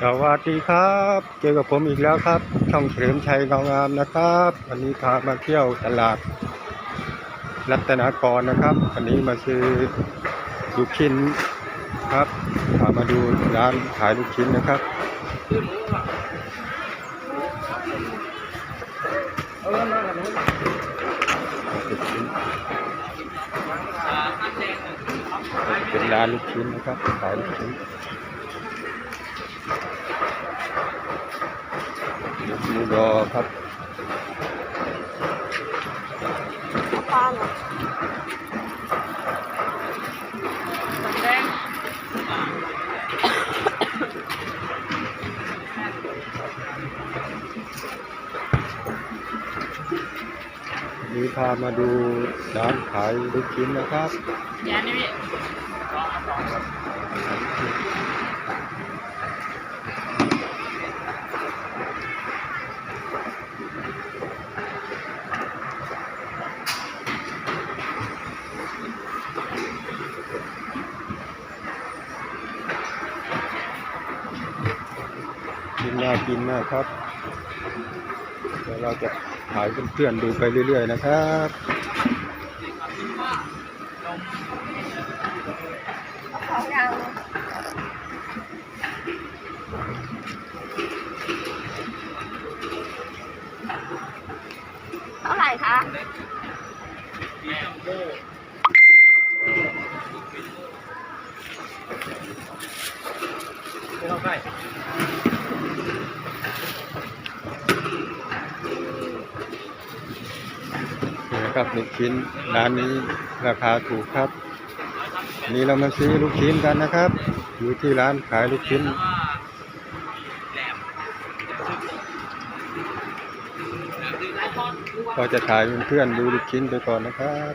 สวัสดีครับ เจอกับผมอีกแล้วครับ ช่องเฉลิมชัยเงางามนะครับ วันนี้พามาเที่ยวตลาด รัตนากรนะครับ วันนี้มาซื้อลูกชิ้นครับพามาดูร้านขายลูกชิ้นนะครับเป็นร้านลูกชิ้นนะครับขายลูกชิ้น หมูยอครับปลาเหรอแดงวันนี้พามาดูร้านขายลูกชิ้นนะครับยานี่พี่ กินน่ากินมากครับ เดี๋ยวเราจะถ่ายเพื่อนๆดูไปเรื่อย ๆ นะครับของยางเท่าไหร่คะไม่ต้องใกล้ ครับลูกชิ้นร้านนี้ราคาถูกครับนนี้เรามาซื้อลูกชิ้นกันนะครับ อยู่ที่ร้านขายลูกชิ้นก็จะถ่ายเพื่อนๆดูลูกชิ้นไปก่อนนะครับ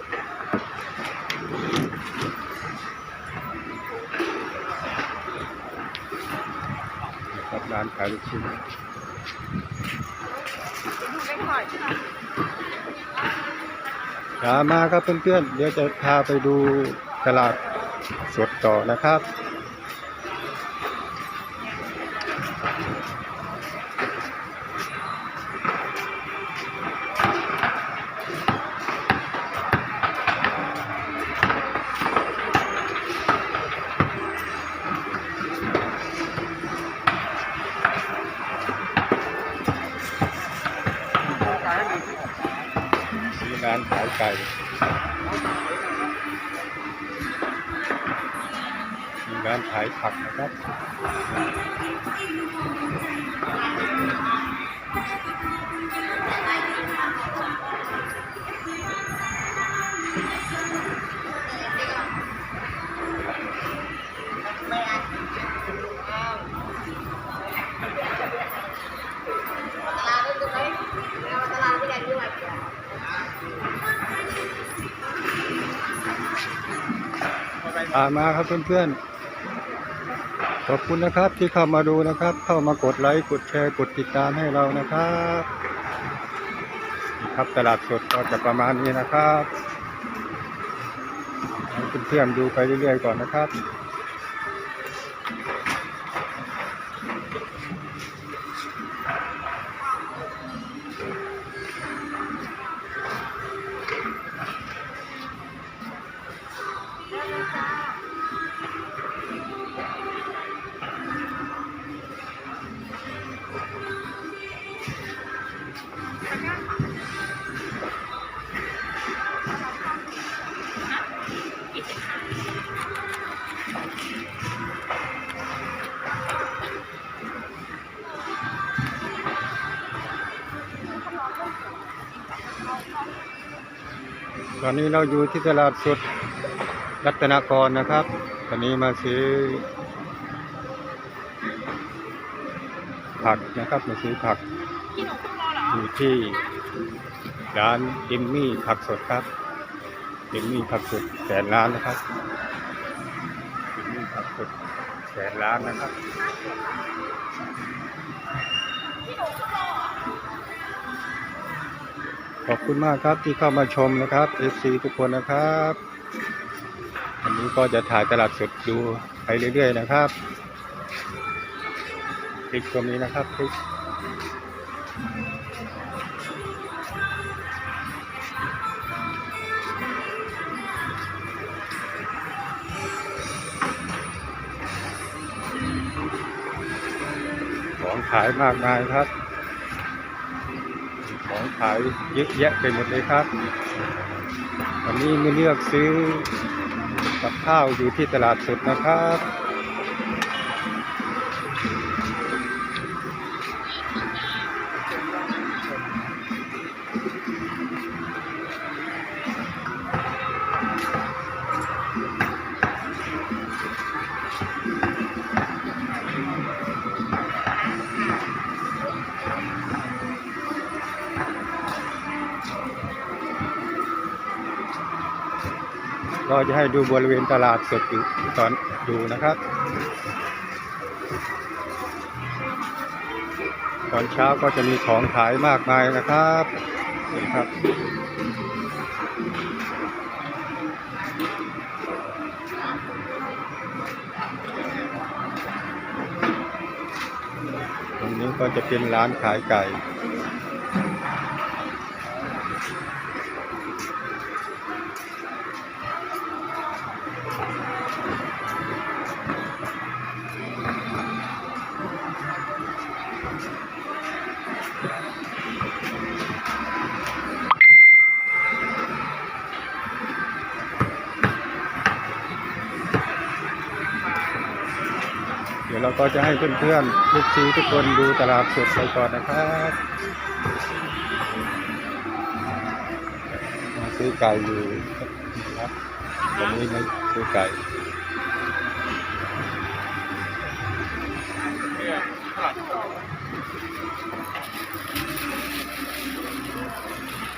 นะครับร้านขายลูกชิ้น ขามาครับเพื่อนๆเดี๋ยวจะพาไปดูตลาดสดต่อนะครับานขายไก่มีกานขายผักนะครับ ตามมาครับเพื่อนๆ ขอบคุณนะครับที่เข้ามาดูนะครับ เข้ามากดไลค์กดแชร์กดติดตามให้เรานะครับ ครับตลาดสดก็จะประมาณนี้นะครับเพื่อนๆดูไปเรื่อยๆก่อนนะครับ ตอนนี้เราอยู่ที่ตลาดสด รัตนากรนะครับตอนนี้มาซื้อ ผักนะครับมาซื้อผักพี่หนูขึ้นรอเหรออยู่ที่ร้านเอมมี่ผักสดครับเอมมี่ผักสดแสนล้านนะครับเอมมี่ผักสดแสนล้านนะครับขอบคุณมากครับที่เข้ามาชมนะครับ FC ทุกคนนะครับ วันนี้ก็จะถ่ายตลาดสดดูไปเรื่อย ๆ นะครับพริกก็มีนะครับพริกของขายมากมายครับ ของขายเยอะแยะไปหมดเลยครับ วันนี้มาเลือกซื้อ กับข้าวอยู่ที่ตลาดสดนะครับ ก็จะให้ดูบริเวณตลาดสดอยู่ตอนดูนะครับ ตอนเช้าก็จะมีของขายมากมายนะครับนี่ครับตรงนี้ก็จะเป็นร้านขายไก่ ก็จะให้เพื่อนๆลูกซีทุกคนดูตลาดสดไปก่อนนะครับมาซื้อไก่อยู่นะครับวันนี้มาซื้อไก่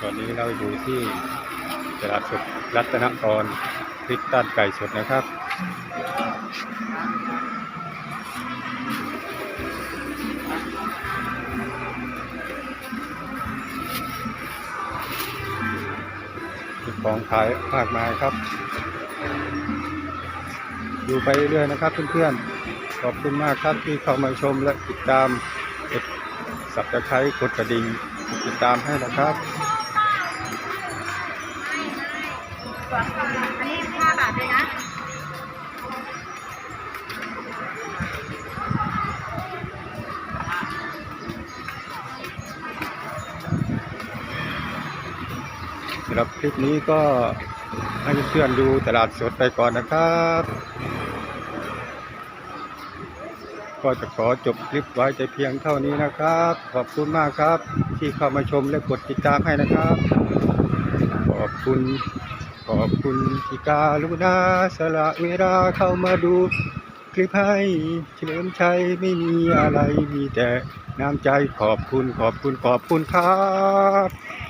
ตอนนี้เราอยู่ที่ตลาดสดรัตนกรพริกตัดไก่สดนะครับ ของขายมากมายครับ ดูไปเรื่อยๆนะครับเพื่อนๆ ขอบคุณมากครับที่เข้ามาชมและติดตามกดสับตะไคร้กดกระดิ่งติดตามให้นะครับอันนี้ห้าบาทเลยนะำหรับคลิปนี้ก็ให้เพื่อนดูตลาดสดไปก่อนนะครับ ก็จะขอจบคลิปไว้แต่เพียงเท่านี้นะครับ ขอบคุณมากครับ ที่เข้ามาชมและกดติดตามให้นะครับ ขอบคุณ ขอบคุณที่การุณาสละเวลาเข้ามาดูคลิปให้เฉลิมชัยไม่มีอะไรมีแต่น้ำใจขอบคุณขอบคุณขอบคุณครับ